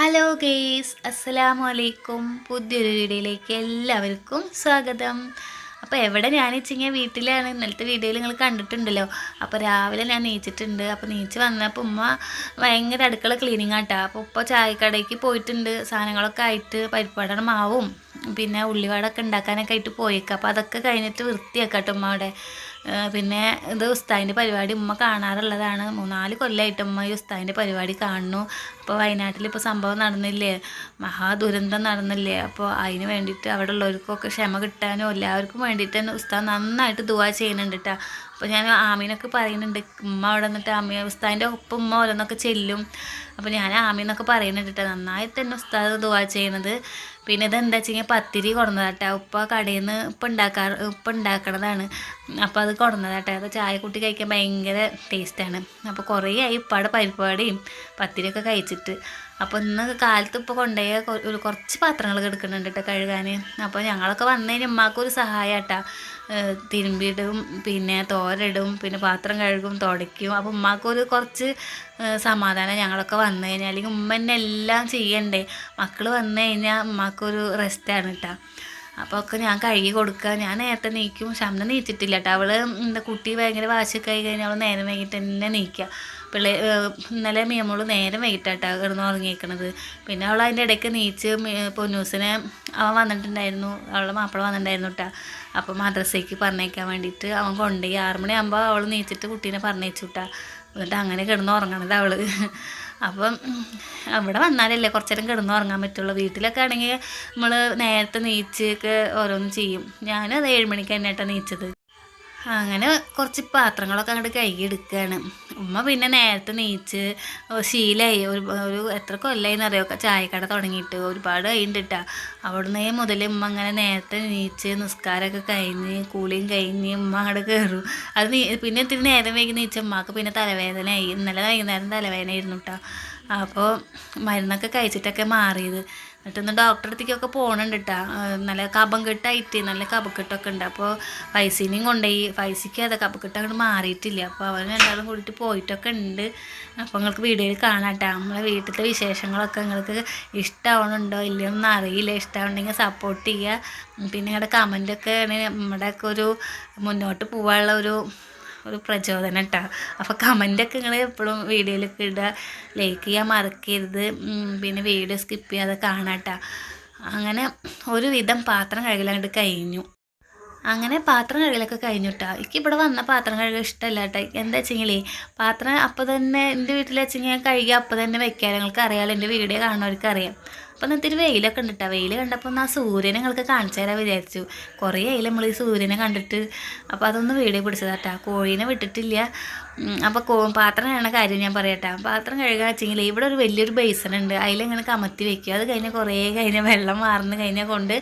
Hello guys അസ്സലാമു അലൈക്കും പുതിയൊരു വീഡിയോയിലേക്ക് എല്ലാവർക്കും സ്വാഗതം. അപ്പോൾ എവിടെ ഞാൻ വെച്ചിങ്ങനെ വീട്ടിലാണ്. ഇന്നലത്തെ വീഡിയോയിൽ നിങ്ങൾ കണ്ടിട്ടുണ്ടല്ലോ. അപ്പോൾ രാവിലെ ഞാൻ നീച്ചിട്ടുണ്ട്. അപ്പോൾ നീച്ച് വന്നപ്പോൾ ഉമ്മ ഭയങ്കര അടുക്കള ക്ലീനിങ് ആട്ടാ. അപ്പോൾ ഉപ്പ ചായക്കടയ്ക്ക് പോയിട്ടുണ്ട്. സാധനങ്ങളൊക്കെ ആയിട്ട് പരിപ്പാടാണ് മാവും. പിന്നെ ഉള്ളിവാടൊക്കെ ഉണ്ടാക്കാനൊക്കെ ആയിട്ട് പോയേക്കാം. അപ്പോൾ അതൊക്കെ കഴിഞ്ഞിട്ട് വൃത്തിയാക്കട്ടെ ഉമ്മ അവിടെ. പിന്നെ ഇത് ഉസ്താദിന്റെ പരിപാടി ഉമ്മ കാണാറുള്ളതാണ്. മൂന്നാൽ കൊല്ലമായിട്ട് ഉമ്മ ഈ ഉസ്താദിന്റെ പരിപാടി കാണുന്നു. അപ്പോൾ വയനാട്ടിൽ ഇപ്പോൾ സംഭവം നടന്നില്ലേ? മഹാദുരന്തം നടന്നില്ലേ? അപ്പോൾ അതിന് വേണ്ടിയിട്ട് അവിടെ ഉള്ളവർക്കൊക്കെ ക്ഷമ കിട്ടാനോ എല്ലാവർക്കും വേണ്ടിയിട്ട് ഉസ്താദ് നന്നായിട്ട് ദുവാ ചെയ്യുന്നുണ്ട് കേട്ടോ. അപ്പോൾ ഞാൻ ആമീനൊക്കെ പറയുന്നുണ്ട് ഉമ്മ അവിടെ നിന്നിട്ട് ആമി ഉസ്താദിന്റെ ഒപ്പം ഉമ്മ ഓരോന്നൊക്കെ ചെല്ലും. അപ്പോൾ ഞാൻ ആമീന്നൊക്കെ പറയുന്നുണ്ട് കേട്ടോ നന്നായിട്ട് തന്നെ ഉസ്താദ് ദുവാ ചെയ്യണത് പിന്നെ എന്താ വെച്ച് കഴിഞ്ഞാൽ പത്തിരി കൊടുന്നതാട്ടെ. ഉപ്പ കടയിൽ നിന്ന് ഉപ്പ് ഉണ്ടാക്കാറ് ഉപ്പ ഉണ്ടാക്കണതാണ്. അപ്പോൾ അത് കൊടുന്നതാട്ടെ. അത് ചായ കൂട്ടി കഴിക്കാൻ ഭയങ്കര ടേസ്റ്റാണ്. അപ്പോൾ കുറേ ആയി ഉപ്പാടെ പരിപാടിയും പത്തിരിയൊക്കെ കഴിച്ചിട്ട്. അപ്പോൾ ഇന്ന് കാലത്ത് ഇപ്പോൾ കൊണ്ടുപോയ കുറച്ച് പാത്രങ്ങൾ കിടക്കുന്നുണ്ട് കേട്ടോ കഴുകാൻ അപ്പോൾ ഞങ്ങളൊക്കെ വന്നതിന് ഉമ്മാക്കൊരു സഹായം കേട്ടോ തിരുമ്പിയിടും പിന്നെ തോരയിടും പിന്നെ പാത്രം കഴുകും തുടയ്ക്കും. അപ്പോൾ ഉമ്മാക്കൊരു കുറച്ച് സമാധാനം ഞങ്ങളൊക്കെ വന്നു കഴിഞ്ഞാൽ അല്ലെങ്കിൽ ഉമ്മ തന്നെ എല്ലാം ചെയ്യണ്ടേ. മക്കൾ വന്നു കഴിഞ്ഞാൽ ഉമ്മാക്കൊരു റെസ്റ്റാണ് കേട്ടോ അപ്പോൾ ഒക്കെ ഞാൻ കഴുകി കൊടുക്കുക ഞാൻ നേരത്തെ നീക്കും. ശബ്ദം നീച്ചിട്ടില്ല കേട്ടോ അവൾ എന്താ കുട്ടി ഭയങ്കര വാശിയൊക്കെ ആയി കഴിഞ്ഞാൽ അവൾ നേരം വൈകിട്ട് തന്നെ നീക്കുക പിള്ളേ ഇന്നലെ മിയമോൾ നേരം വൈകിട്ടാട്ടോ കിടന്ന് ഉറങ്ങിയേക്കണത്. പിന്നെ അവൾ അതിന്റെ ഇടയ്ക്ക് നീച്ച് പൊന്നൂസിനെ അവൻ വന്നിട്ടുണ്ടായിരുന്നു. അവളുടെ മാപ്പിള വന്നിട്ടുണ്ടായിരുന്നു കേട്ടോ അപ്പോൾ മദ്രസയ്ക്ക് പറഞ്ഞേക്കാൻ വേണ്ടിയിട്ട് അവൻ കൊണ്ടുപോയി ആറുമണിയാകുമ്പോൾ അവൾ നീച്ചിട്ട് കുട്ടീനെ പറഞ്ഞേച്ചു കേട്ടോ എന്നിട്ട് അങ്ങനെ കിടന്ന് ഉറങ്ങണത് അവൾ. അപ്പം അവിടെ വന്നാലല്ലേ കുറച്ചേരം കിടന്ന് ഉറങ്ങാൻ പറ്റുള്ളൂ. വീട്ടിലൊക്കെ ആണെങ്കിൽ നമ്മൾ നേരത്തെ നീച്ചൊക്കെ ഓരോന്ന് ചെയ്യും. ഞാനത് ഏഴ് മണിക്ക് തന്നെ കേട്ടോ നീച്ചത്. അങ്ങനെ കുറച്ച് പാത്രങ്ങളൊക്കെ അങ്ങോട്ട് കഴുകി എടുക്കുകയാണ് ഉമ്മ പിന്നെ നേരത്തെ നീച്ച് ശീലമായി ഒരു ഒരു എത്ര കൊല്ലമായി എന്നറിയോ ചായക്കട തുടങ്ങിയിട്ട് ഒരുപാട് കഴിഞ്ഞിട്ടാ അവിടുന്ന് മുതൽ ഉമ്മ അങ്ങനെ നേരത്തെ നീച്ച് നിസ്കാരമൊക്കെ കഴിഞ്ഞ് കൂളിയും കഴിഞ്ഞ് ഉമ്മ അങ്ങോട്ട് കയറും അത് പിന്നെ ഇത്തിരി നേരം വൈകി നീച്ച ഉമ്മക്ക് പിന്നെ തലവേദനയായി. ഇന്നലെ വൈകുന്നേരം തലവേദന ആയിരുന്നു കേട്ടോ അപ്പോൾ മരുന്നൊക്കെ കഴിച്ചിട്ടൊക്കെ മാറിയത്. എന്നിട്ട് ഇന്ന് ഡോക്ടറെ അടുത്തേക്കൊക്കെ പോകണുണ്ട് കേട്ടോ നല്ല കഫം കെട്ടായിട്ട് നല്ല കപക്കെട്ടൊക്കെ ഉണ്ട്. അപ്പോൾ ഫൈസിനെയും കൊണ്ടുപോയി. ഫൈസിക്ക് അത് കപക്കെട്ട് അങ്ങോട്ട് മാറിയിട്ടില്ല. അപ്പോൾ അവൻ രണ്ടാളും കൂടിയിട്ട് പോയിട്ടൊക്കെ ഉണ്ട്. അപ്പോൾ നിങ്ങൾക്ക് വീഡിയോയിൽ കാണാം കേട്ടോ നമ്മളെ വീട്ടിലത്തെ വിശേഷങ്ങളൊക്കെ നിങ്ങൾക്ക് ഇഷ്ടമാവണുണ്ടോ ഇല്ലയോ ഒന്നും അറിയില്ല. ഇഷ്ടമാവുണ്ടെങ്കിൽ സപ്പോർട്ട് ചെയ്യുക. പിന്നെ നിങ്ങളുടെ കമന്റൊക്കെ നമ്മുടെയൊക്കെ ഒരു മുന്നോട്ട് പോകാനുള്ള ഒരു ഒരു പ്രചോദനം കേട്ടോ അപ്പോൾ കമന്റൊക്കെ നിങ്ങൾ എപ്പോഴും വീഡിയോയിലൊക്കെ ഇടുക ലൈക്ക് ചെയ്യാൻ മറക്കരുത്. പിന്നെ വീഡിയോ സ്കിപ്പ് ചെയ്യാതെ കാണാട്ടോ അങ്ങനെ ഒരുവിധം പാത്രം കഴുകലങ്ങോട്ട് കഴിഞ്ഞു. അങ്ങനെ പാത്രം കഴുകലൊക്കെ കഴിഞ്ഞു കേട്ടോ എനിക്ക് ഇവിടെ വന്ന പാത്രം കഴുകാൻ ഇഷ്ടമല്ല കേട്ടോ എന്താ വെച്ചെങ്കിലേ പാത്രം അപ്പോൾ തന്നെ എന്റെ വീട്ടിൽ വെച്ചെങ്കിൽ ഞാൻ കഴുകി അപ്പോൾ തന്നെ വെക്കാൻ നിങ്ങൾക്ക് അറിയാമല്ലോ എന്റെ വീഡിയോ കാണുന്നവർക്ക് അറിയാം. അപ്പം ഇത്തിരി വെയിലൊക്കെ ഉണ്ട് വെയിൽ കണ്ടപ്പോൾ ഒന്ന് ആ സൂര്യനെ നിങ്ങൾക്ക് കാണിച്ചു തരാൻ വിചാരിച്ചു. കുറേ ആയില്ല നമ്മൾ ഈ സൂര്യനെ കണ്ടിട്ട്? അപ്പോൾ അതൊന്ന് വീഡിയോ പിടിച്ചതാട്ടാ കോഴീനെ വിട്ടിട്ടില്ല. അപ്പോൾ കോ പാത്രം കഴുകണ കാര്യം ഞാൻ പറയട്ടെ പാത്രം കഴുകാൻ വെച്ചെങ്കിൽ ഇവിടെ ഒരു വലിയൊരു ബേസൺ ഉണ്ട്. അതിലിങ്ങനെ കമത്തി വെക്കുക അത് കഴിഞ്ഞാൽ കുറേ കഴിഞ്ഞാൽ വെള്ളം മാറുന്ന കഴിഞ്ഞാൽ കൊണ്ട്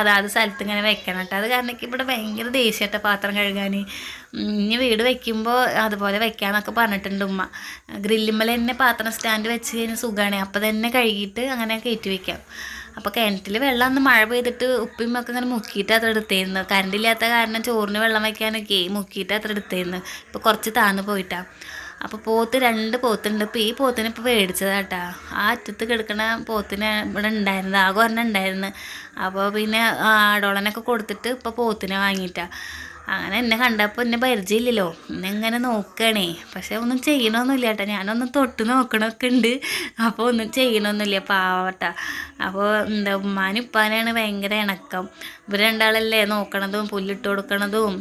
അതാത് സ്ഥലത്ത് ഇങ്ങനെ വെക്കണം കേട്ടോ അത് കാരണം ഇവിടെ ഭയങ്കര ദേഷ്യമായിട്ടാ പാത്രം കഴുകാൻ ഇനി വീട് വെക്കുമ്പോൾ അതുപോലെ വെക്കാന്നൊക്കെ പറഞ്ഞിട്ടുണ്ട് ഉമ്മ. ഗ്രില്ലുമ്മൽ തന്നെ പാത്രം സ്റ്റാൻഡ് വെച്ച് കഴിഞ്ഞാൽ സുഖമാണ് അപ്പോൾ തന്നെ കഴുകിയിട്ട് അങ്ങനെ കയറ്റി വെക്കാം. അപ്പോൾ കിണറ്റിൽ വെള്ളം അന്ന് മഴ പെയ്തിട്ട് ഉപ്പിയും ഒക്കെ ഇങ്ങനെ മുക്കിയിട്ട് അത്ര എടുത്തിരുന്നു കറണ്ട് ഇല്ലാത്ത കാരണം ചോറിന് വെള്ളം വയ്ക്കാനൊക്കെ മുക്കിയിട്ട് അത്ര എടുത്തിരുന്നു ഇപ്പോൾ കുറച്ച് താന്ന് പോയിട്ടാ. അപ്പോൾ പോത്ത് രണ്ട് പോത്തുണ്ട്. ഇപ്പോൾ ഈ പോത്തിനെ ഇപ്പോൾ മേടിച്ചതാട്ടാ ആ അറ്റത്ത് കിടക്കണ പോത്തിനെ ഇവിടെ ഉണ്ടായിരുന്നത് ആകെ ഒരെണ്ണം ഉണ്ടായിരുന്നു. അപ്പോൾ പിന്നെ ആടോളനൊക്കെ കൊടുത്തിട്ട് ഇപ്പോൾ പോത്തിനെ വാങ്ങിയിട്ടാ. അങ്ങനെ എന്നെ കണ്ടപ്പോൾ എന്നെ പരിചയമില്ലല്ലോ. എന്നെ ഇങ്ങനെ നോക്കണേ. പക്ഷെ ഒന്നും ചെയ്യണമൊന്നുമില്ല കേട്ടോ. ഞാനൊന്ന് തൊട്ട് നോക്കണമൊക്കെ ഉണ്ട്. അപ്പോൾ ഒന്നും ചെയ്യണമൊന്നുമില്ല പാവട്ട അപ്പോൾ എന്താ ഉമ്മാനും ഉപ്പാനാണ് ഭയങ്കര ഇണക്കം. ഇവർ രണ്ടാളല്ലേ നോക്കണതും പുല്ലിട്ട് കൊടുക്കണതും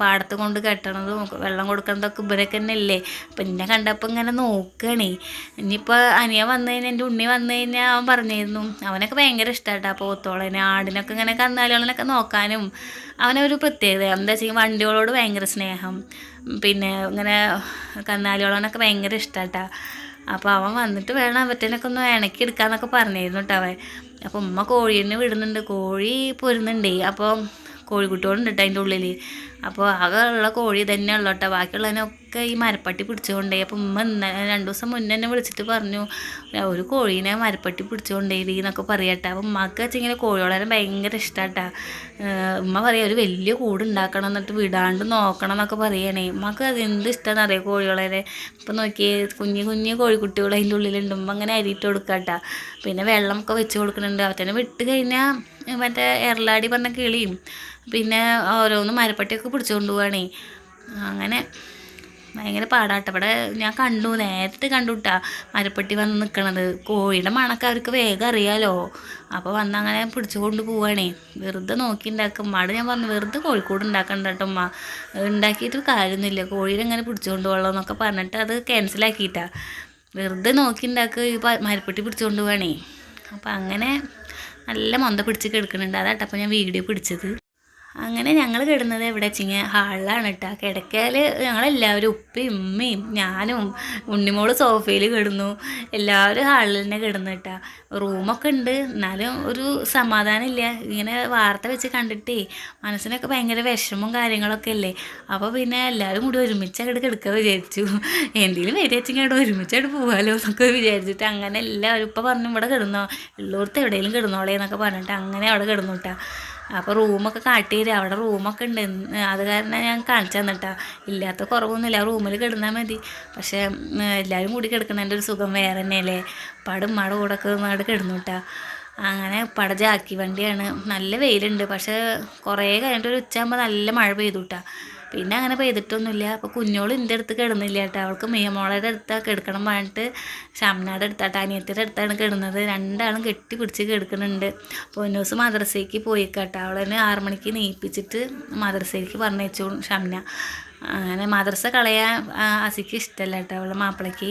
പാടത്ത് കൊണ്ട് കെട്ടണതും വെള്ളം കൊടുക്കണതൊക്കെ ഇവരൊക്കെ തന്നെ അല്ലേ അപ്പം എന്നെ കണ്ടപ്പോൾ ഇങ്ങനെ നോക്കണേ. ഇനിയിപ്പോൾ അനിയ വന്നു കഴിഞ്ഞാൽ എന്റെ ഉണ്ണി വന്നു കഴിഞ്ഞാൽ അവൻ പറഞ്ഞിരുന്നു അവനൊക്കെ ഭയങ്കര ഇഷ്ടമായിട്ടാ പോത്തോളനെ ആടിനൊക്കെ ഇങ്ങനെ കന്നാലികളിനൊക്കെ നോക്കാനും. അവനൊരു പ്രത്യേകത എന്താ വെച്ചാൽ വണ്ടികളോട് ഭയങ്കര സ്നേഹം. പിന്നെ ഇങ്ങനെ കന്നാലികളോടൊക്കെ ഭയങ്കര ഇഷ്ടമാട്ടാ അപ്പോൾ അവൻ വന്നിട്ട് വേണം അവറ്റനൊക്കെ ഒന്ന് ഇണക്കി എടുക്കാന്നൊക്കെ പറഞ്ഞിരുന്നു കേട്ടോ അവൻ. അപ്പോൾ ഉമ്മ കോഴീനെ വിടുന്നുണ്ട്. കോഴി പൊരുന്നുണ്ടേ. അപ്പോൾ കോഴിക്കുട്ടികളുണ്ട് കേട്ടോ അതിന്റെ ഉള്ളിൽ അപ്പോൾ ആകെ ഉള്ള കോഴി തന്നെ ഉള്ളു കേട്ടോ ബാക്കിയുള്ളതിനൊക്കെ ഈ മരപ്പട്ടി പിടിച്ചുകൊണ്ടേ അപ്പോൾ ഉമ്മ ഇന്നലെ രണ്ട് ദിവസം മുന്നേ എന്നെ വിളിച്ചിട്ട് പറഞ്ഞു ഒരു കോഴീനെ മരപ്പട്ടി പിടിച്ചുകൊണ്ടേ എന്നൊക്കെ പറയട്ടെ അപ്പോൾ ഉമ്മക്ക് വെച്ചിങ്ങനെ കോഴികളെ ഭയങ്കര ഇഷ്ടമാട്ടാ ഉമ്മ പറയാം ഒരു വലിയ കൂട് ഉണ്ടാക്കണം എന്നിട്ട് വിടാണ്ട് നോക്കണം എന്നൊക്കെ പറയണേ. ഉമ്മക്ക് അത് എന്ത് ഇഷ്ടമാണെന്ന് അറിയാം കോഴി വളരെ ഇപ്പം നോക്കിയേ കുഞ്ഞു കുഞ്ഞു കോഴിക്കുട്ടികൾ അതിന്റെ ഉള്ളിലുണ്ട്. ഉമ്മ അങ്ങനെ അരിയിട്ട് കൊടുക്കാട്ടാ പിന്നെ വെള്ളമൊക്കെ വെച്ച് കൊടുക്കുന്നുണ്ട് അവറ്റനെ വിട്ട് കഴിഞ്ഞാൽ മറ്റേ എറലാടി പറഞ്ഞ കിളിയും പിന്നെ ഓരോന്ന് മരപ്പട്ടിയൊക്കെ പിടിച്ചുകൊണ്ട് പോവാണേ. അങ്ങനെ ഭയങ്കര പാടാട്ട. ഇവിടെ ഞാൻ കണ്ടു നേരത്തെ കണ്ടു കിട്ടാ മരപ്പട്ടി വന്ന് നിൽക്കണത് കോഴിയുടെ മണക്ക് അവർക്ക് വേഗം അറിയാലോ. അപ്പോൾ വന്ന് അങ്ങനെ പിടിച്ചു കൊണ്ട് പോവാണേ. വെറുതെ നോക്കി ഉണ്ടാക്കും ഉമ്മാട് ഞാൻ പറഞ്ഞു വെറുതെ കോഴിക്കോട് ഉണ്ടാക്കണ്ട കേട്ടോ ഉമ്മ. ഉണ്ടാക്കിയിട്ട് കാര്യമൊന്നുമില്ല കോഴിയുടെ ഇങ്ങനെ പിടിച്ചുകൊണ്ട് പോകണം എന്നൊക്കെ പറഞ്ഞിട്ട് അത് ക്യാൻസലാക്കിയിട്ടാ വെറുതെ നോക്കി ഉണ്ടാക്കുക ഈ മരപ്പട്ടി പിടിച്ചുകൊണ്ട് പോവാണേ. അപ്പം അങ്ങനെ നല്ല മന്ത പിടിച്ച് കിടക്കുന്നുണ്ട് അതാട്ടപ്പം ഞാൻ വീഡിയോ പിടിച്ചത്. അങ്ങനെ ഞങ്ങൾ കിടന്നത് എവിടെ വെച്ചിങ്ങനെ ഹാളിലാണ് കേട്ടോ കിടക്കയിൽ ഞങ്ങളെല്ലാവരും ഉപ്പയും ഉമ്മയും ഞാനും ഉണ്ണിമോൾ സോഫയിൽ കിടന്നു. എല്ലാവരും ഹാളിൽ തന്നെ കിടന്നു കേട്ടോ റൂമൊക്കെ ഉണ്ട് എന്നാലും ഒരു സമാധാനമില്ല ഇങ്ങനെ വാർത്ത വെച്ച് കണ്ടിട്ടേ മനസ്സിനൊക്കെ ഭയങ്കര വിഷമവും കാര്യങ്ങളൊക്കെ അല്ലേ? അപ്പോൾ പിന്നെ എല്ലാവരും കൂടി ഒരുമിച്ച് അങ്ങോട്ട് കിടക്കുക വിചാരിച്ചു. എന്തെങ്കിലും വരികച്ചെങ്കിൽ അവിടെ ഒരുമിച്ചായിട്ട് പോകാമല്ലോ എന്നൊക്കെ വിചാരിച്ചിട്ട് അങ്ങനെ എല്ലാവരും ഇപ്പോൾ പറഞ്ഞു ഇവിടെ കിടന്നോ? ഉള്ളൂർത്ത് എവിടെയെങ്കിലും കിടന്നോളേ എന്നൊക്കെ പറഞ്ഞിട്ട് അങ്ങനെ അവിടെ കിടന്നു കേട്ടോ അപ്പോൾ റൂമൊക്കെ കാട്ടി തരും അവിടെ റൂമൊക്കെ ഉണ്ട്. അത് കാരണം ഞാൻ കാണിച്ചു തന്നിട്ടാ. ഇല്ലാത്ത കുറവൊന്നുമില്ല. റൂമിൽ കിടന്നാൽ മതി. പക്ഷേ എല്ലാവരും കൂടി കിടക്കുന്നതിന്റെ ഒരു സുഖം വേറെ തന്നെയല്ലേ പടും മട കൂടെ നാട് കിടന്നു കേട്ടാ അങ്ങനെ പട ജാക്കി വണ്ടിയാണ്. നല്ല വെയിലുണ്ട്. പക്ഷേ കുറേ കഴിഞ്ഞിട്ട് ഒരു ഉച്ചയാകുമ്പോൾ നല്ല മഴ പെയ്തു കേട്ടാ പിന്നെ അങ്ങനെ പെയ്തിട്ടൊന്നുമില്ല. അപ്പോൾ കുഞ്ഞോൾ എന്റെ അടുത്ത് കിടന്നില്ല കേട്ടോ. അവൾക്ക് മിയമോളയുടെ അടുത്താണ് കിടക്കണം പറഞ്ഞിട്ട് ഷംനാടെ അടുത്താട്ട് അനിയത്തിയുടെ അടുത്താണ് കിടന്നത്. രണ്ടാളും കെട്ടി പിടിച്ച് കിടക്കുന്നുണ്ട്. പൊന്നൂസ് മദ്രസയ്ക്ക് പോയി കേട്ടോ അവളെന്നെ ആറു മണിക്ക് നീപ്പിച്ചിട്ട് മദ്രസയിലേക്ക് പറഞ്ഞയച്ചു ഷംന. അങ്ങനെ മദ്രസ കളയാൻ അസിക്ക് ഇഷ്ടമല്ല കേട്ടോ അവളുടെ മാപ്പിളയ്ക്ക്.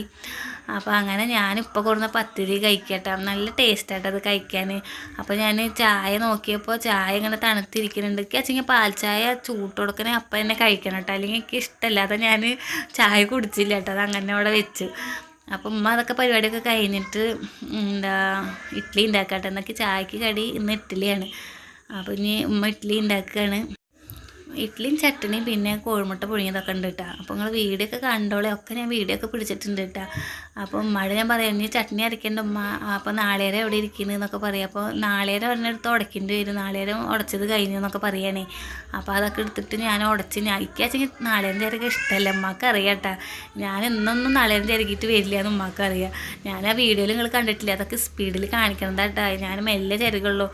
അപ്പോൾ അങ്ങനെ ഞാനിപ്പോൾ കൊടുന്ന പത്തിരി കഴിക്കട്ടെ. നല്ല ടേസ്റ്റായിട്ട് അത് കഴിക്കാൻ അപ്പോൾ ഞാൻ ചായ നോക്കിയപ്പോൾ ചായ ഇങ്ങനെ തണുത്തിരിക്കുന്നുണ്ട്. വെച്ചെങ്കിൽ പാൽ ചായ ചൂട്ട് കൊടുക്കണേ അപ്പം തന്നെ കഴിക്കണം കേട്ടോ അല്ലെങ്കിൽ എനിക്ക് ഇഷ്ടമല്ലാതെ ഞാൻ ചായ കുടിച്ചില്ല കേട്ടോ അത് അങ്ങനെ അവിടെ വെച്ച്. അപ്പം ഉമ്മ അതൊക്കെ പരിപാടിയൊക്കെ കഴിഞ്ഞിട്ട് എന്താ ഇഡ്ഡലി ഉണ്ടാക്കട്ടെ എന്നൊക്കെ ചായക്ക് കടി ഇന്ന് ഇഡ്ഡലിയാണ് അപ്പോൾ ഇനി ഉമ്മ ഇഡ്ഡലി ഉണ്ടാക്കുകയാണ് ഇഡ്ഡലിയും ചട്ടണിയും പിന്നെ കോഴിമുട്ട പുഴുങ്ങിയതൊക്കെ ഉണ്ട് കേട്ടോ അപ്പോൾ നിങ്ങൾ വീഡിയോ ഒക്കെ കണ്ടോളെ. ഒക്കെ ഞാൻ വീഡിയോ ഒക്കെ പിടിച്ചിട്ടുണ്ട് കേട്ടോ അപ്പോൾ ഉമ്മയുടെ ഞാൻ പറയാം ഇനി ചട്ടണി അരയ്ക്കേണ്ട ഉമ്മ. അപ്പോൾ നാളേരം എവിടെ ഇരിക്കുന്നു? എന്നൊക്കെ പറയാം. അപ്പോൾ നാളേരം ഒരെണ്ണെടുത്ത് ഉടയ്ക്കേണ്ടി വരും. നാളേരം ഉടച്ചത് കഴിഞ്ഞു എന്നൊക്കെ പറയുകയാണേ അപ്പോൾ അതൊക്കെ എടുത്തിട്ട് ഞാൻ ഉടച്ച് ഞാൻ ഇക്കാച്ചെങ്കിൽ നാളേരം ചേരൊക്കെ ഇഷ്ടമല്ല ഉമ്മക്ക് അറിയാം കേട്ടോ ഞാൻ ഇന്നൊന്നും നാളേരം ചേരക്കിയിട്ട് വരില്ല എന്ന് ഉമ്മക്ക് അറിയാം. ഞാൻ ആ വീഡിയോയിൽ നിങ്ങൾ കണ്ടിട്ടില്ല? അതൊക്കെ സ്പീഡിൽ കാണിക്കണതാട്ടോ ഞാൻ മെല്ലെ ചേരുകയുള്ളൂ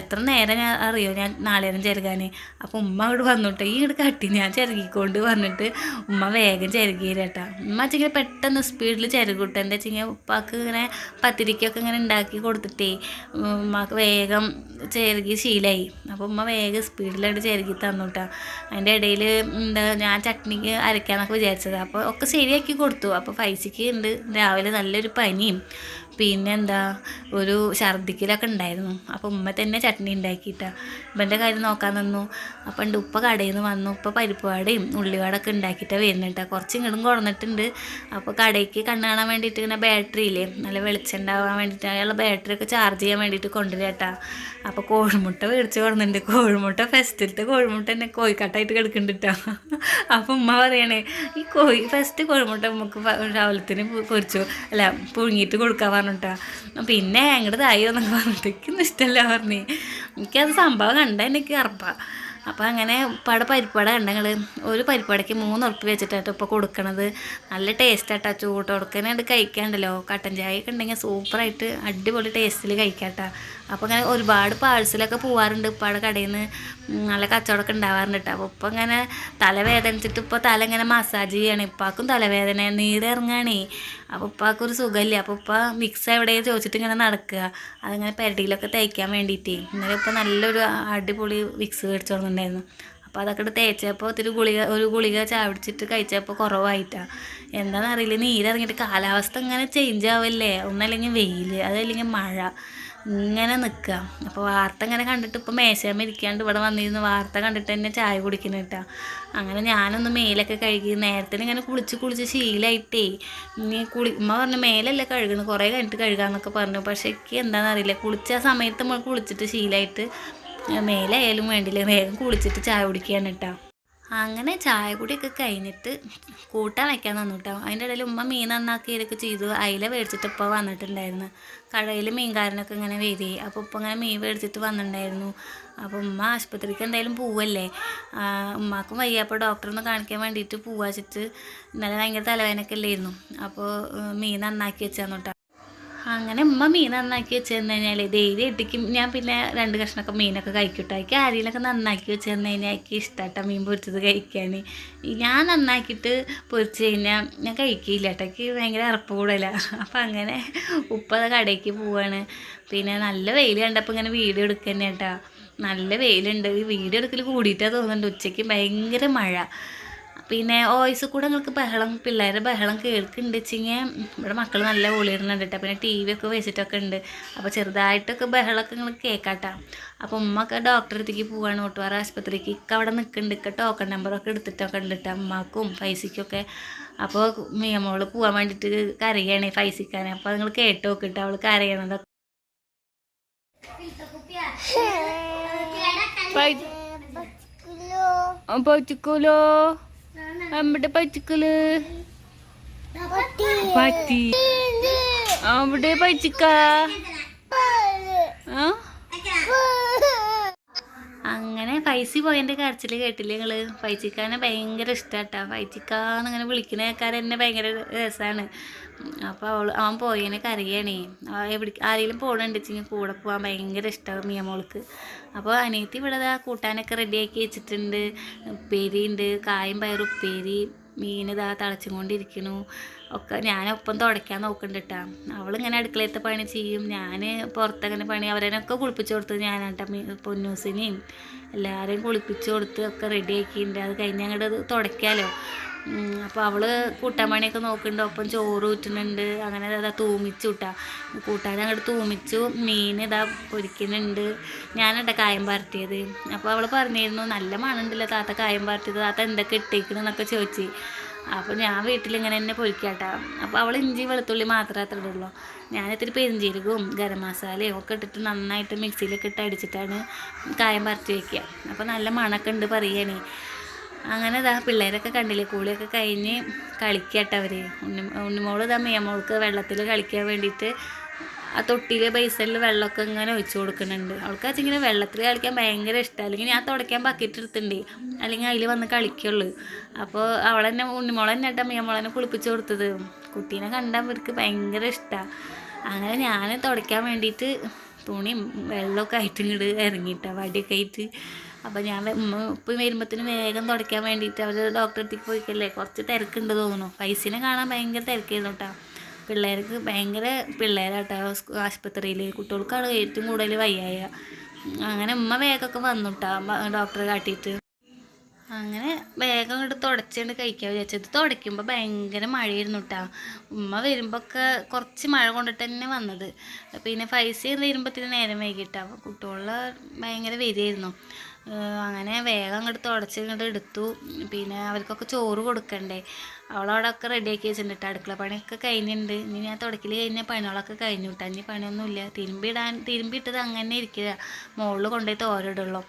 എത്ര നേരം ഞാൻ അറിയോ ഞാൻ നാളേരം ചിരകാൻ അപ്പോൾ ഉമ്മ അവിടെ വന്നിട്ട്. ഈ ഇങ്ങോട്ട് കട്ടി. ഞാൻ ചിരകിക്കൊണ്ട് വന്നിട്ട് ഉമ്മ വേഗം ചിരകിയിരട്ടാ ഉമ്മ വെച്ചിങ്ങനെ പെട്ടെന്ന് സ്പീഡിൽ ചിരകൂട്ടെ എന്താ വെച്ചാൽ ഉപ്പാക്ക് ഇങ്ങനെ പത്തിരിക്കൊക്കെ ഇങ്ങനെ ഉണ്ടാക്കി കൊടുത്തിട്ടേ ഉമ്മക്ക് വേഗം ചിരകി ശീലമായി അപ്പോൾ ഉമ്മ വേഗം സ്പീഡിലായിട്ട് ചിരകി തന്നുട്ടാ. അതിന്റെ ഇടയിൽ എന്താ ഞാൻ ചട്നിക്ക് അരയ്ക്കാന്നൊക്കെ വിചാരിച്ചത്. അപ്പോൾ ഒക്കെ ശരിയാക്കി കൊടുത്തു. അപ്പോൾ പൈസയ്ക്ക് ഉണ്ട് രാവിലെ നല്ലൊരു പനിയും പിന്നെ എന്താ ഒരു ഛർദിക്കലൊക്കെ ഉണ്ടായിരുന്നു. അപ്പോൾ ഉമ്മ തന്നെ ചട്നി ഉണ്ടാക്കിയിട്ടാണ് ഉമ്മന്റെ കാര്യം നോക്കാൻ നിന്നു. അപ്പം ഉണ്ട് ഉപ്പ കടയിൽ നിന്ന് വന്നു. ഉപ്പ പരിപ്പുവാടയും ഉള്ളിവാടൊക്കെ ഉണ്ടാക്കിയിട്ടാണ് വരുന്നുണ്ട് കുറച്ച് ഇങ്ങോട്ടും കുറഞ്ഞിട്ടുണ്ട് അപ്പോൾ കടയ്ക്ക് കണ്ണു കാണാൻ വേണ്ടിയിട്ട് ഇങ്ങനെ ബാറ്ററി ഇല്ലേ? നല്ല വെളിച്ചം ഉണ്ടാവാൻ വേണ്ടിയിട്ട് അയാളുടെ ബാറ്ററി ഒക്കെ ചാർജ് ചെയ്യാൻ വേണ്ടിയിട്ട് കൊണ്ടുവരാട്ടാ. അപ്പോൾ കോഴിമുട്ട മേടിച്ച് കൊടുന്നുണ്ട് കോഴിമുട്ട ഫസ്റ്റിലത്തെ കോഴിമുട്ട തന്നെ കോഴിക്കട്ടായിട്ട് കിടക്കുന്നുണ്ട് കേട്ടോ അപ്പോൾ ഉമ്മ പറയണേ ഈ കോഴി ഫസ്റ്റ് കോഴിമുട്ട നമുക്ക് രാവിലത്തിന് പൊരിച്ചു? അല്ല പുഴുങ്ങിയിട്ട് കൊടുക്കാൻ പറഞ്ഞിട്ടാ. പിന്നെ അങ്ങോട്ട് തായോ എന്നൊക്കെ പറഞ്ഞിട്ട് എനിക്കൊന്നും ഇഷ്ടമല്ല പറഞ്ഞു. എനിക്കത് സംഭവം കണ്ട എനിക്ക് അറപ്പ അപ്പോൾ അങ്ങനെ പട പരിപ്പാട കണ്ടങ്ങൾ ഒരു പരിപ്പാടയ്ക്ക് മൂന്ന് ഉറപ്പ് വെച്ചിട്ടാട്ടോ ഇപ്പോൾ കൊടുക്കണത്. നല്ല ടേസ്റ്റ് ചൂട്ട് ചൂട് കൊടുക്കാനായിട്ട് കഴിക്കാണ്ടല്ലോ. കട്ടൻ ചായ ഒക്കെ ഉണ്ടെങ്കിൽ സൂപ്പറായിട്ട് അടിപൊളി ടേസ്റ്റിൽ കഴിക്കാട്ടോ. അപ്പോൾ അങ്ങനെ ഒരുപാട് പാഴ്സലൊക്കെ പോവാറുണ്ട് ഇപ്പാടെ കടയിൽ നിന്ന് നല്ല കച്ചവടമൊക്കെ ഉണ്ടാവാറുണ്ട് കേട്ടോ അപ്പോൾ ഇപ്പം ഇങ്ങനെ തലവേദനിച്ചിട്ട് ഇപ്പോൾ തല ഇങ്ങനെ മസാജ് ചെയ്യണം. ഇപ്പാക്കും തലവേദന നീരിറങ്ങാണേ അപ്പോൾ ഉപ്പാക്കൊരു സുഖമില്ല. അപ്പോൾ ഉപ്പ മിക്സ് എവിടെ ചോദിച്ചിട്ട് ഇങ്ങനെ നടക്കുക. അതിങ്ങനെ പെരടിയിലൊക്കെ തയ്ക്കാൻ വേണ്ടിയിട്ടേ. ഇന്നലെ ഇപ്പം നല്ലൊരു അടിപൊളി മിക്സ് മേടിച്ചു തുടങ്ങുന്നുണ്ടായിരുന്നു അപ്പോൾ അതൊക്കെ തേച്ചപ്പോൾ ഒത്തിരി ഗുളിക ഒരു ഗുളിക ചാവിടിച്ചിട്ട് കഴിച്ചപ്പോൾ കുറവായിട്ടാണ് എന്താണെന്നറിയില്ല നീരിറങ്ങിയിട്ട് കാലാവസ്ഥ ഇങ്ങനെ ചേഞ്ച് ആവല്ലേ? ഒന്നല്ലെങ്കിൽ വെയിൽ അതല്ലെങ്കിൽ മഴ. ഇങ്ങനെ നിൽക്കുക അപ്പോൾ വാർത്ത ഇങ്ങനെ കണ്ടിട്ട് ഇപ്പോൾ മേശയമ്മ ഇരിക്കാണ്ട് ഇവിടെ വന്നിരുന്ന് വാർത്ത കണ്ടിട്ട് തന്നെ ചായ കുടിക്കുന്നു കേട്ടോ. അങ്ങനെ ഞാനൊന്ന് മേലൊക്കെ കഴുകി നേരത്തെ ഇങ്ങനെ കുളിച്ച് കുളിച്ച് ശീലമായിട്ടേ ഇനി കുളി ഉമ്മ പറഞ്ഞു മേലല്ലേ കഴുകുന്നു? കുറേ കഴിഞ്ഞിട്ട് കഴുകാമെന്നൊക്കെ പറഞ്ഞു. പക്ഷേ എനിക്ക് എന്താണെന്നറിയില്ല കുളിച്ച സമയത്ത് നമ്മൾ കുളിച്ചിട്ട് ശീലമായിട്ട് മേലായാലും വേണ്ടില്ല. വേഗം കുളിച്ചിട്ട് ചായ കുടിക്കുകയാണ് കേട്ടോ. അങ്ങനെ ചായ കൂടിയൊക്കെ കഴിഞ്ഞിട്ട് കൂട്ടാൻ വയ്ക്കാൻ തന്നു കേട്ടോ അതിന്റെ ഇടയിൽ ഉമ്മ മീൻ നന്നാക്കിയൊക്കെ ചെയ്തു. അയില മേടിച്ചിട്ട് ഇപ്പോൾ വന്നിട്ടുണ്ടായിരുന്നു. കടയിൽ മീൻകാരനൊക്കെ ഇങ്ങനെ വരി. അപ്പോൾ ഇപ്പം ഇങ്ങനെ മീൻ മേടിച്ചിട്ട് വന്നിട്ടുണ്ടായിരുന്നു. അപ്പോൾ ഉമ്മ ആശുപത്രിക്ക് എന്തായാലും പോവല്ലേ? ഉമ്മാക്കും വയ്യ. അപ്പോൾ ഡോക്ടറൊന്ന് കാണിക്കാൻ വേണ്ടിയിട്ട് പോവാച്ചിട്ട് ഇന്നലെ ഭയങ്കര തലവേദനയൊക്കെ അല്ലായിരുന്നു അപ്പോൾ മീൻ നന്നാക്കി വെച്ചാന്ന് കേട്ടോ. അങ്ങനെ ഉമ്മ മീൻ നന്നാക്കി വെച്ച് തന്നു കഴിഞ്ഞാൽ ഡെയിലി ഇട്ടിക്കും. ഞാൻ പിന്നെ രണ്ട് കഷ്ണമൊക്കെ മീനൊക്കെ കഴിക്കട്ടോ. എനിക്ക് ആരെങ്കിലൊക്കെ നന്നാക്കി വെച്ച് തന്നു കഴിഞ്ഞാൽ എനിക്ക് ഇഷ്ടമായിട്ടാണ് മീൻ പൊരിച്ചത് കഴിക്കാൻ ഞാൻ നന്നാക്കിയിട്ട് പൊരിച്ച് കഴിഞ്ഞാൽ ഞാൻ കഴിക്കില്ല കേട്ടോ എനിക്ക് ഭയങ്കര അറപ്പ് കൂടല. അപ്പം അങ്ങനെ ഉപ്പ കടയ്ക്ക് പോവാണ്. പിന്നെ നല്ല വെയിൽ കണ്ടപ്പോൾ ഇങ്ങനെ വീഡിയോ കേട്ടോ നല്ല വെയിലുണ്ട്. വീഡിയോ എടുക്കൽ കൂടിയിട്ടാണ് തോന്നുന്നുണ്ട് ഉച്ചയ്ക്ക് ഭയങ്കര മഴ. പിന്നെ വോയിസ് കൂടെ നിങ്ങൾക്ക് ബഹളം പിള്ളേരുടെ ബഹളം കേൾക്കുന്നുണ്ട് വെച്ചിങ്ങനെ ഇവിടെ മക്കൾ നല്ല ഒളിയിടുന്നുണ്ട് കേട്ടോ. പിന്നെ ടി വി ഒക്കെ വെച്ചിട്ടൊക്കെ ഉണ്ട്. അപ്പോൾ ചെറുതായിട്ടൊക്കെ ബഹളമൊക്കെ നിങ്ങൾ കേൾക്കാട്ടോ അപ്പോൾ ഉമ്മക്ക് ഡോക്ടറെ അടുത്തേക്ക് പോവാണ്. ഓട്ടുവാറ ആശുപത്രിക്ക്. ഇക്ക അവിടെ നിൽക്കുന്നുണ്ട്. ഇക്ക ടോക്കൺ നമ്പറൊക്കെ എടുത്തിട്ടൊക്കെ ഉണ്ട് കേട്ടോ അമ്മക്കും ഫൈസിക്കൊക്കെ. അപ്പോൾ മിയമോൾ പോവാൻ വേണ്ടിയിട്ട് കരയാണ് ഫൈസിക്കാൻ അപ്പോൾ നിങ്ങൾ കേട്ട് നോക്കിട്ട്. അവൾ കരയണതൊക്കെ പച്ചിക്കലോ. നമ്മുടെ പച്ചിക്കൽ. പറ്റി അവിടെ പച്ചിക്ക ആ അങ്ങനെ പൈസ പോയതിന്റെ കരച്ചിൽ കേട്ടില്ലേ നിങ്ങൾ പൈച്ചിക്കാനെ ഭയങ്കര ഇഷ്ടാട്ടാ. പൈച്ചിക്കാന്ന് ഇങ്ങനെ വിളിക്കുന്ന കേൾക്കാൻ എന്നെ ഭയങ്കര രസമാണ് അപ്പോൾ അവൾ അവൻ പോയതിനെ കരയണേ. എവിടെ ആരെങ്കിലും പോകണുണ്ട് വെച്ചെങ്കിൽ കൂടെ പോകാൻ ഭയങ്കര ഇഷ്ടമാണ് മിയമോൾക്ക് അപ്പോൾ അനിയത്തി ഇവിടെ കൂട്ടാനൊക്കെ റെഡിയാക്കി വെച്ചിട്ടുണ്ട്. ഉപ്പേരി ഉണ്ട് കായും പയറും ഉപ്പേരി മീൻ ഇതാ തിളച്ചും കൊണ്ടിരിക്കണു. ഒക്കെ ഞാനൊപ്പം തുടയ്ക്കാൻ നോക്കുന്നുണ്ട് കേട്ടാ അവളിങ്ങനെ അടുക്കളയത്തെ പണി ചെയ്യും. ഞാൻ പുറത്തങ്ങനെ പണി അവരനൊക്കെ കുളിപ്പിച്ച് കൊടുത്ത് ഞാനാട്ട പൊന്നൂസിനെയും എല്ലാവരെയും കുളിപ്പിച്ച് കൊടുത്ത് ഒക്കെ റെഡി ആക്കിയിട്ടുണ്ട് അത് കഴിഞ്ഞ് അങ്ങോട്ട് തുടയ്ക്കാമല്ലോ അപ്പോൾ അവൾ കൂട്ടാൻ പണിയൊക്കെ നോക്കുന്നുണ്ട്. ഒപ്പം ചോറ് ഊറ്റുന്നുണ്ട്. അങ്ങനെ അതാ തൂമിച്ചു കൂട്ടാ കൂട്ടാൻ അങ്ങോട്ട് തൂമിച്ചു. മീൻ ഇതാ പൊരിക്കുന്നുണ്ട്. ഞാനിട്ട കായം പരത്തിയത്. അപ്പോൾ അവൾ പറഞ്ഞിരുന്നു നല്ല മണമുണ്ടല്ലോ താത്ത കായം പരത്തിയത്. താത്ത എന്തൊക്കെ ഇട്ടേക്കണെന്നൊക്കെ ചോദിച്ചു. അപ്പോൾ ഞാൻ വീട്ടിലിങ്ങനെ തന്നെ പൊരിക്കാട്ടാ. അപ്പോൾ അവൾ ഇഞ്ചി വെളുത്തുള്ളി മാത്രമേ അത്ര ഞാൻ ഇത്തിരി പെരിഞ്ചീരകവും ഗരം മസാലയും ഒക്കെ ഇട്ടിട്ട് നന്നായിട്ട് മിക്സിയിലൊക്കെ ഇട്ട് അടിച്ചിട്ടാണ് കായം പറിച്ചു വയ്ക്കുക അപ്പോൾ നല്ല മണമൊക്കെ ഉണ്ട് പറയണേ. അങ്ങനെ ഇതാ പിള്ളേരൊക്കെ കണ്ടില്ലേ കൂളിയൊക്കെ കഴിഞ്ഞ് കളിക്കട്ടെ അവർ ഉണ്ണി ഉണ്ണിമോൾ ഇതാ മിയമോൾക്ക് വെള്ളത്തിൽ കളിക്കാൻ വേണ്ടിയിട്ട് ആ തൊട്ടിയിൽ ബേസണിൽ വെള്ളമൊക്കെ ഇങ്ങനെ ഒഴിച്ചു കൊടുക്കുന്നുണ്ട്. അവൾക്ക് വെച്ചിങ്ങനെ വെള്ളത്തിൽ കളിക്കാൻ ഭയങ്കര ഇഷ്ടമാണ് അല്ലെങ്കിൽ ഞാൻ തുടയ്ക്കാൻ ബക്കറ്റ് എടുത്തിട്ടുണ്ട്. അല്ലെങ്കിൽ അതിൽ വന്ന് കളിക്കുള്ളൂ. അപ്പോൾ അവളെന്നെ ഉണ്ണിമോളെ തന്നെ കേട്ടോ കുളിപ്പിച്ചു കൊടുത്തത്. കുട്ടീനെ കണ്ടാൽ അവർക്ക് ഭയങ്കര ഇഷ്ടമാണ് അങ്ങനെ ഞാൻ തുടയ്ക്കാൻ വേണ്ടിയിട്ട് തുണിയും വെള്ളമൊക്കെ ആയിട്ട് ഇങ്ങോട്ട് ഇറങ്ങിയിട്ടാണ് വടിയൊക്കെ ആയിട്ട്. അപ്പോൾ ഞാൻ ഉമ്മ ഇപ്പം വരുമ്പോഴത്തേനും വേഗം തുടയ്ക്കാൻ വേണ്ടിയിട്ട് അവർ ഡോക്ടറെ പോയിക്കല്ലേ? കുറച്ച് തിരക്കുണ്ട് തോന്നുന്നു. പൈസനെ കാണാൻ ഭയങ്കര തിരക്കായിരുന്നു കേട്ടോ പിള്ളേർക്ക് ഭയങ്കര പിള്ളേരാട്ടോ ആശുപത്രിയിൽ കുട്ടികൾക്കാണ് ഏറ്റവും കൂടുതൽ വയ്യായ. അങ്ങനെ ഉമ്മ വേഗമൊക്കെ വന്നുട്ടാ ഡോക്ടറെ കാട്ടിയിട്ട്. അങ്ങനെ വേഗം ഇങ്ങോട്ട് തുടച്ചുകൊണ്ട് കഴിക്കാൻ വിചാരിച്ചത്. തുടയ്ക്കുമ്പോൾ ഭയങ്കര മഴയായിരുന്നു കേട്ടോ ഉമ്മ വരുമ്പോഴൊക്കെ കുറച്ച് മഴ കൊണ്ടിട്ട് തന്നെ വന്നത്. പിന്നെ ഫൈസ് വരുമ്പോഴത്തേന് നേരം വൈകിട്ടാണ് കുട്ടികളിൽ ഭയങ്കര വരികയായിരുന്നു അങ്ങനെ വേഗം അങ്ങോട്ട് തുടച്ച് ഇങ്ങോട്ട് എടുത്തു. പിന്നെ അവർക്കൊക്കെ ചോറ് കൊടുക്കണ്ടേ. അവളവിടെയൊക്കെ റെഡിയാക്കി വെച്ചിട്ടുണ്ട്. അടുക്കള പണിയൊക്കെ കഴിഞ്ഞിട്ടുണ്ട്. ഇനി ഞാൻ തുടക്കൽ കഴിഞ്ഞ പണികളൊക്കെ കഴിഞ്ഞു കേട്ടോ ഇനി പണിയൊന്നുമില്ല. തിരുമ്പിടാൻ തിരുമ്പിയിട്ടത് അങ്ങനെ ഇരിക്കുക മുകളിൽ കൊണ്ടുപോയി തോരിടുള്ളൂ.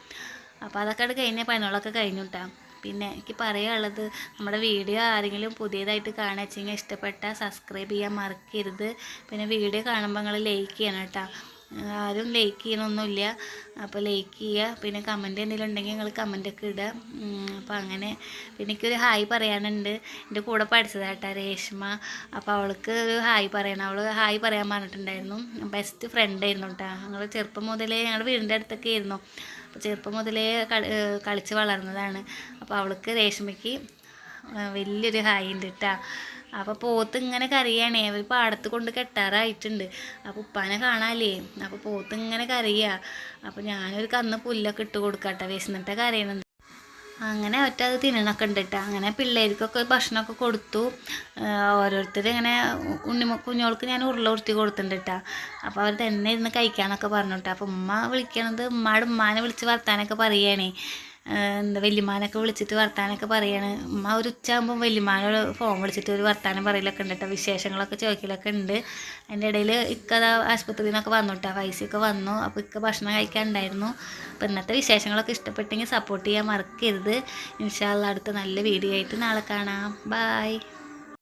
അപ്പോൾ അതൊക്കെ അവിടെ കഴിഞ്ഞ പണികളൊക്കെ കഴിഞ്ഞു കേട്ടോ പിന്നെ എനിക്ക് പറയാനുള്ളത് നമ്മുടെ വീഡിയോ ആരെങ്കിലും പുതിയതായിട്ട് കാണാൻ വെച്ചെങ്കിൽ ഇഷ്ടപ്പെട്ടാൽ സബ്സ്ക്രൈബ് ചെയ്യാൻ മറക്കരുത്. പിന്നെ വീഡിയോ കാണുമ്പോൾ നിങ്ങൾ ലൈക്ക് ചെയ്യണം കേട്ടോ. ആരും ലൈക്ക് ചെയ്യണമൊന്നുമില്ല അപ്പോൾ ലൈക്ക് ചെയ്യുക പിന്നെ കമന്റ് എന്തെങ്കിലും ഉണ്ടെങ്കിൽ നിങ്ങൾ കമന്റൊക്കെ ഇടുക അപ്പോൾ അങ്ങനെ പിന്നെ എനിക്കൊരു ഹായ് പറയാനുണ്ട്. എന്റെ കൂടെ പഠിച്ചതാട്ടാ രേഷ്മ. അപ്പോൾ അവൾക്ക് ഒരു ഹായ് പറയണം. അവൾ ഹായ് പറയാൻ പറഞ്ഞിട്ടുണ്ടായിരുന്നു. ബെസ്റ്റ് ഫ്രണ്ട് ആയിരുന്നു കേട്ടോ ഞങ്ങൾ ചെറുപ്പം മുതലേ ഞങ്ങളുടെ വീടിന്റെ അടുത്തൊക്കെ ആയിരുന്നു. അപ്പോൾ ചെറുപ്പം മുതലേ കളി കളിച്ച് വളർന്നതാണ്. അപ്പോൾ അവൾക്ക് രേഷ്മയ്ക്ക് വലിയൊരു ഹായ് ഉണ്ട് കേട്ടാ അപ്പോൾ പോത്ത് ഇങ്ങനെ കരയാണേ. അവർ പാടത്ത് കൊണ്ട് കെട്ടാറായിട്ടുണ്ട്. അപ്പോൾ ഉപ്പാനെ കാണാല്ലേ? അപ്പോൾ പോത്ത് ഇങ്ങനെ കറിയാ അപ്പോൾ ഞാനൊരു കന്ന് പുല്ലൊക്കെ ഇട്ട് കൊടുക്കട്ടെ. വിശന്നിട്ട് കരയണത്. അങ്ങനെ ഒറ്റ അത് തിന്നണൊക്കെ ഉണ്ട് കേട്ടോ അങ്ങനെ പിള്ളേർക്കൊക്കെ ഭക്ഷണമൊക്കെ കൊടുത്തു. ഓരോരുത്തർ ഇങ്ങനെ ഉണ്ണിമ കുഞ്ഞോൾക്ക് ഞാൻ ഉരുള ഉരുത്തി കൊടുത്തിട്ടുണ്ട് കേട്ടോ അപ്പോൾ അവർ തന്നെ ഇരുന്ന് കഴിക്കാനൊക്കെ പറഞ്ഞു കേട്ടോ അപ്പോൾ ഉമ്മ വിളിക്കണത് ഉമ്മാട് ഉമ്മാനെ വിളിച്ച് വർത്താനൊക്കെ പറയുകയാണേ എന്താ വല്യമാനൊക്കെ വിളിച്ചിട്ട് വർത്താനൊക്കെ പറയാണ്. ഉമ്മ ഒരു ഉച്ചയാകുമ്പോൾ വല്യമാനോട് ഫോൺ വിളിച്ചിട്ട് ഒരു വർത്താനം പറയലൊക്കെ ഉണ്ട് കേട്ടോ വിശേഷങ്ങളൊക്കെ ചോദിക്കലൊക്കെ ഉണ്ട്. അതിന്റെ ഇടയിൽ ഇക്ക ദാ ആശുപത്രിയിൽ നിന്നൊക്കെ വന്നു കേട്ടോ പൈസയൊക്കെ വന്നു. അപ്പോൾ ഇക്ക ഭക്ഷണം കഴിക്കാനുണ്ടായിരുന്നു അപ്പോൾ ഇന്നത്തെ വിശേഷങ്ങളൊക്കെ ഇഷ്ടപ്പെട്ടെങ്കിൽ സപ്പോർട്ട് ചെയ്യാൻ മറക്കരുത്. ഇൻഷാല്ല അടുത്ത നല്ല വീഡിയോ ആയിട്ട് നാളെ കാണാം. ബായ്